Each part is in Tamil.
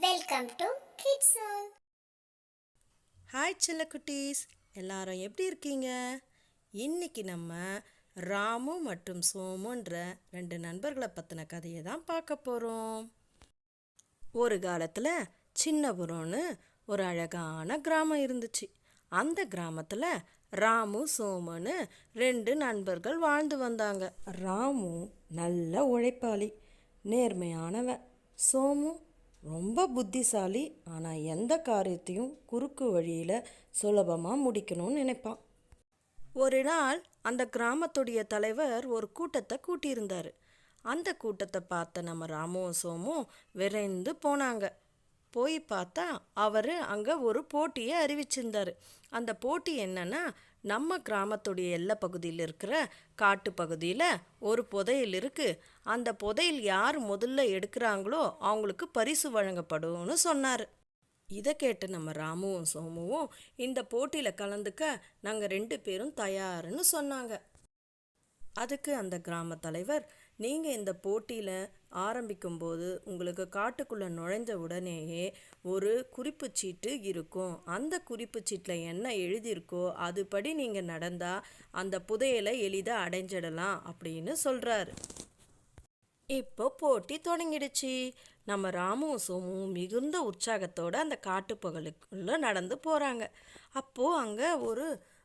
Welcome to kids zone hi செல்லக்குட்டீஸ். எல்லாரும் எப்படி இருக்கீங்க? இன்னைக்கு நம்ம ராமு மற்றும் சோமுன்ற ரெண்டு நண்பர்களை பற்றின கதையை தான் பார்க்க போகிறோம் ஒரு காலத்தில் சின்னபுரம்னு ஒரு அழகான கிராமம் இருந்துச்சு. அந்த கிராமத்தில் ராமு சோமுன்னு ரெண்டு நண்பர்கள் வாழ்ந்து வந்தாங்க. ராமு நல்ல உழைப்பாளி நேர்மையானவன். சோமு ரொம்ப புத்திசாலி ஆனால் எந்த காரியத்தையும் குறுக்கு வழியில் சுலபமாக முடிக்கணும்னு நினைப்பான். ஒரு நாள் அந்த கிராமத்துடைய தலைவர் ஒரு கூட்டத்தை கூட்டியிருந்தார். அந்த கூட்டத்தை பார்த்த நம்ம ராமுவும் சோமும் விரைந்து போனாங்க. போய் பார்த்தா அவர் அங்கே ஒரு போட்டியை அறிவிச்சிருந்தார். அந்த போட்டி என்னன்னா நம்ம கிராமத்துடைய எல்லை பகுதியில் இருக்கிற காட்டு பகுதியில் ஒரு புதையல் இருக்குது அந்த புதையல் யார் முதல்ல எடுக்கிறாங்களோ அவங்களுக்கு பரிசு வழங்கப்படும்னு சொன்னார். இதை கேட்டு நம்ம ராமுவும் சோமுவும் இந்த போட்டியில் கலந்துக்க நாங்கள் ரெண்டு பேரும் தயாருன்னு சொன்னாங்க. அதுக்கு அந்த கிராம தலைவர் நீங்கள் இந்த போட்டியில் ஆரம்பிக்கும்போது உங்களுக்கு காட்டுக்குள்ளே நுழைஞ்ச உடனேயே ஒரு குறிப்பு சீட்டு இருக்கும். அந்த குறிப்பு சீட்டில் என்ன எழுதியிருக்கோ அதுபடி நீங்கள் நடந்தால் அந்த புதையலை எளிதாக அடைஞ்சிடலாம் அப்படின்னு சொல்கிறாரு இப்போ போட்டி தொடங்கிடுச்சு. நம்ம ராமும் சோமும் மிகுந்த உற்சாகத்தோடு அந்த காட்டுப்பகலுக்குள்ளே நடந்து போகிறாங்க அப்போது அங்கே ஒரு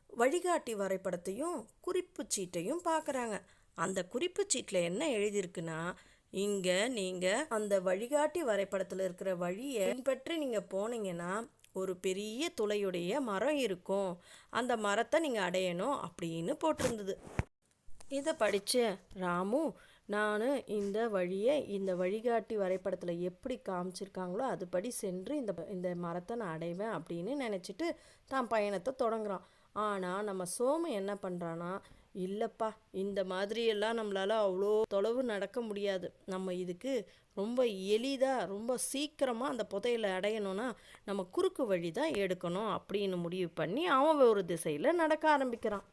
வழிகாட்டி வரைபடத்தையும் குறிப்பு சீட்டையும் பார்க்குறாங்க அந்த குறிப்பு சீட்டில் என்ன எழுதியிருக்குன்னா இங்கே நீங்கள் அந்த வழிகாட்டி வரைபடத்தில் இருக்கிற வழியை பின்பற்றி நீங்கள் போனீங்கன்னா ஒரு பெரிய துளையுடைய மரம் இருக்கும். அந்த மரத்தை நீங்கள் அடையணும் அப்படின்னு போட்டிருந்தது. இதை படித்து ராமு நான் இந்த வழியை இந்த வழிகாட்டி வரைபடத்தில் எப்படி காமிச்சிருக்காங்களோ அதுபடி சென்று இந்த இந்த மரத்தை நான் அடைவேன் அப்படின்னு நினச்சிட்டு தான் பயணத்தை தொடங்குறான். ஆனால் நம்ம சோமு என்ன பண்ணுறான்னா இல்லைப்பா இந்த மாதிரியெல்லாம் நம்மளால் அவ்வளோ தொலைவு நடக்க முடியாது. நம்ம இதுக்கு ரொம்ப எளிதாக ரொம்ப சீக்கிரமாக அந்த புதையில அடையணும்னா நம்ம குறுக்கு வழி தான் எடுக்கணும் அப்படின்னு முடிவு பண்ணி அவன் ஒரு திசையில் நடக்க ஆரம்பிக்கிறான்.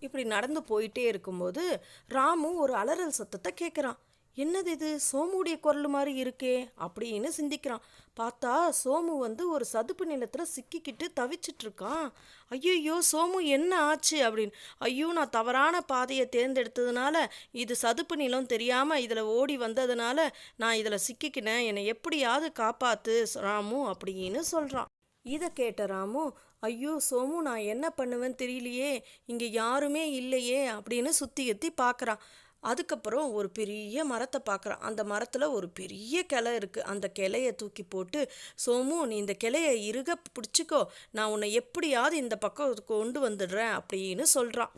இப்படி நடந்து போயிட்டே இருக்கும்போது ராமு ஒரு அலறல் சத்தத்தை கேட்குறான் என்னது இது? சோமுடைய குரல் மாதிரி இருக்கே அப்படின்னு சிந்திக்கிறான். பார்த்தா சோமு வந்து ஒரு சதுப்பு நிலத்தில் சிக்கிக்கிட்டு தவிச்சிட்டு இருக்கான் ஐயோ சோமு என்ன ஆச்சு அப்படின்னு. ஐயோ நான் தவறான பாதையை தேர்ந்தெடுத்ததுனால இது சதுப்பு நிலம் தெரியாமல் இதில் ஓடி வந்ததுனால நான் இதில் சிக்கிக்கினேன். என்னை எப்படியாவது காப்பாற்று ராமு அப்படின்னு சொல்கிறான் இதை கேட்ட ராமு ஐயோ சோமு நான் என்ன பண்ணுவேன்னு தெரியலையே. இங்கே யாருமே இல்லையே அப்படின்னு சுற்றி எத்தி பார்க்குறான் அதுக்கப்புறம் ஒரு பெரிய மரத்தை பார்க்குறான். அந்த மரத்தில் ஒரு பெரிய கிளை இருக்குது அந்த கிளையை தூக்கி போட்டு சோமு நீ இந்த கிளையை இறுக பிடிச்சிக்கோ. நான் உன்னை எப்படியாவது இந்த பக்கம் கொண்டு வந்துடுறேன் அப்படின்னு சொல்கிறான்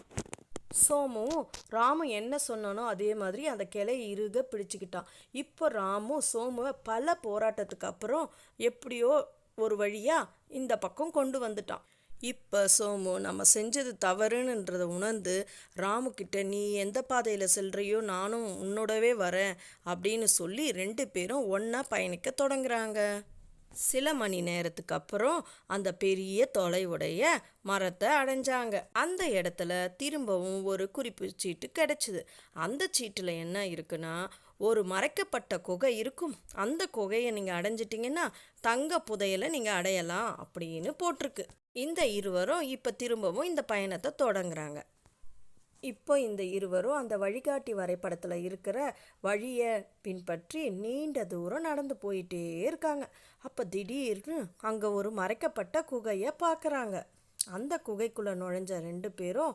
சோமு ராமு என்ன சொன்னானோ அதே மாதிரி அந்த கிளையை இறுக பிடிச்சிக்கிட்டான். இப்போ ராமு சோமுவை பல போராட்டத்துக்கு அப்புறம் எப்படியோ ஒரு வழியாக இந்த பக்கம் கொண்டு வந்துட்டான். இப்போ சோமு நம்ம செஞ்சது தவறுன்றதை உணர்ந்து ராமுக்கிட்ட நீ எந்த பாதையில் செல்றியோ நானும் உன்னோடவே வரேன் அப்படின்னு சொல்லி ரெண்டு பேரும் ஒன்றா பயணிக்க தொடங்குறாங்க. சில மணி நேரத்துக்கு அப்புறம் அந்த பெரிய தொலைவுடைய மரத்தை அடைஞ்சாங்க. அந்த இடத்துல திரும்பவும் ஒரு குறிப்பு சீட்டு கிடைச்சிது. அந்த சீட்டில் என்ன இருக்குன்னா ஒரு மறைக்கப்பட்ட குகை இருக்கும். அந்த குகையை நீங்கள் அடைஞ்சிட்டிங்கன்னா தங்க புதையலை நீங்கள் அடையலாம் அப்படின்னு போட்டிருக்கு. இந்த இருவரும் இப்போ திரும்பவும் இந்த பயணத்தை தொடங்குறாங்க. இப்போ இந்த இருவரும் அந்த வழிகாட்டி வரைபடத்தில் இருக்கிற வழியை பின்பற்றி நீண்ட தூரம் நடந்து போயிட்டே இருக்காங்க. அப்போ திடீர்னு அங்கே ஒரு மறைக்கப்பட்ட குகையை பார்க்குறாங்க அந்த குகைக்குள்ளே நுழைஞ்ச ரெண்டு பேரும்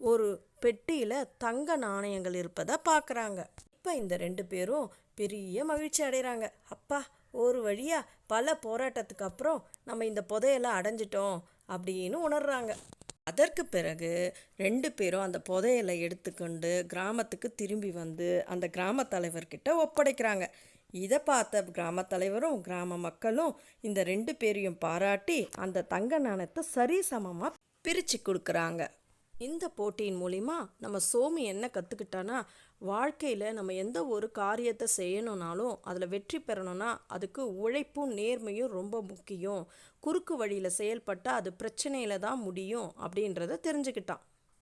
ஒரு பெட்டியில் தங்க நாணயங்கள் இருப்பதை பார்க்குறாங்க இப்போ இந்த ரெண்டு பேரும் பெரிய மகிழ்ச்சி அடைகிறாங்க அப்பா ஒரு வழியாக பல போராட்டத்துக்கு அப்புறம் நம்ம இந்த புதையெல்லாம் அடைஞ்சிட்டோம் அப்படின்னு உணர்றாங்க. அதற்கு பிறகு ரெண்டு பேரும் அந்த புதையலை எடுத்துக்கொண்டு கிராமத்துக்கு திரும்பி வந்து அந்த கிராம தலைவர்கிட்ட ஒப்படைக்கிறாங்க. இதை பார்த்த கிராம தலைவரும் கிராம மக்களும் இந்த ரெண்டு பேரையும் பாராட்டி அந்த தங்க நாணயத்தை சரிசமமாக பிரித்து கொடுக்குறாங்க. இந்த போட்டியின் மூலிமா நம்ம சோமி என்ன கற்றுக்கிட்டோன்னா வாழ்க்கையில் நம்ம எந்த ஒரு காரியத்தை செய்யணும்னாலும் அதில் வெற்றி பெறணும்னா அதுக்கு உழைப்பும் நேர்மையும் ரொம்ப முக்கியம். குறுக்கு வழியில் செயல்பட்டால் அது பிரச்சனையில் தான் முடியும் அப்படின்றத தெரிஞ்சுக்கிட்டான்.